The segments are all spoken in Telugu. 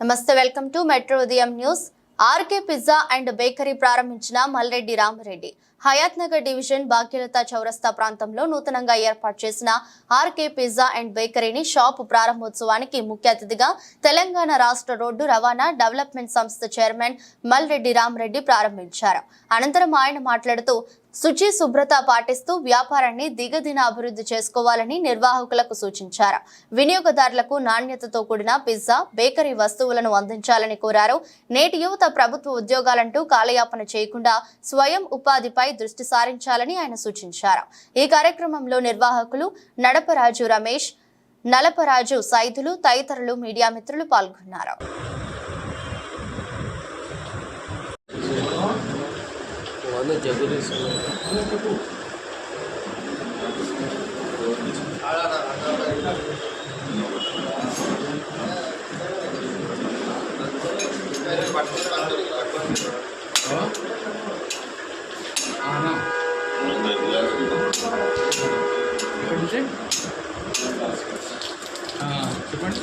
నమస్తే వెల్కమ్ టు మెట్రో ఉదయం news. RK pizza and bakery ప్రారంభించిన మల్రెడ్డి రామరెడ్డి హయాత్ నగర్ డివిజన్ భాగ్యలత చౌరస్తా ప్రాంతంలో నూతనంగా ఏర్పాటు చేసిన ఆర్కే పిజ్జా అండ్ బేకరీని షాప్ ప్రారంభోత్సవానికి ముఖ్య అతిథిగా తెలంగాణ రాష్ట్ర రోడ్డు రవాణా డెవలప్మెంట్ సంస్థ చైర్మన్ మల్రెడ్డి రామరెడ్డి ప్రారంభించారు. అనంతరం ఆయన మాట్లాడుతూ శుచి శుభ్రత పాటిస్తూ వ్యాపారాన్ని దిగదిన అభివృద్ధి చేసుకోవాలని నిర్వాహకులకు సూచించారు. వినియోగదారులకు నాణ్యతతో కూడిన పిజ్జా బేకరీ వస్తువులను అందించాలని కోరారు. నేటి యువత ప్రభుత్వ ఉద్యోగాలంటూ కాలయాపన చేయకుండా స్వయం ఉపాధిపై దృష్టి సారించాలని ఆయన సూచించారు. ఈ కార్యక్రమంలో నిర్వాహకులు నడపరాజు రమేష్ నలపరాజు సైదులు తదితరులు మీడియా మిత్రులు పాల్గొన్నారు. వంద జగ్గు చెప్పండి.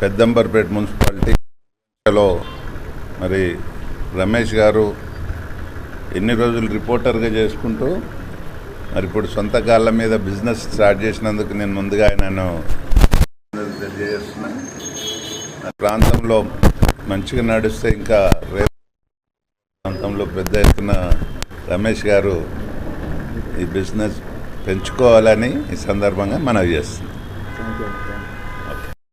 పెద్దంబర్పేట మున్సిపాలిటీలో మరి రమేష్ గారు ఎన్ని రోజులు రిపోర్టర్గా చేసుకుంటూ మరి ఇప్పుడు సొంత కాళ్ళ మీద బిజినెస్ స్టార్ట్ చేసినందుకు నేను ముందుగా ఆయనను తెలియజేస్తున్నా. ఆ ప్రాంతంలో మంచిగా నడిస్తే ఇంకా రేపు ప్రాంతంలో పెద్ద ఎత్తున రమేష్ గారు ఈ బిజినెస్ పెంచుకోవాలని ఈ సందర్భంగా మనవి చేస్తుంది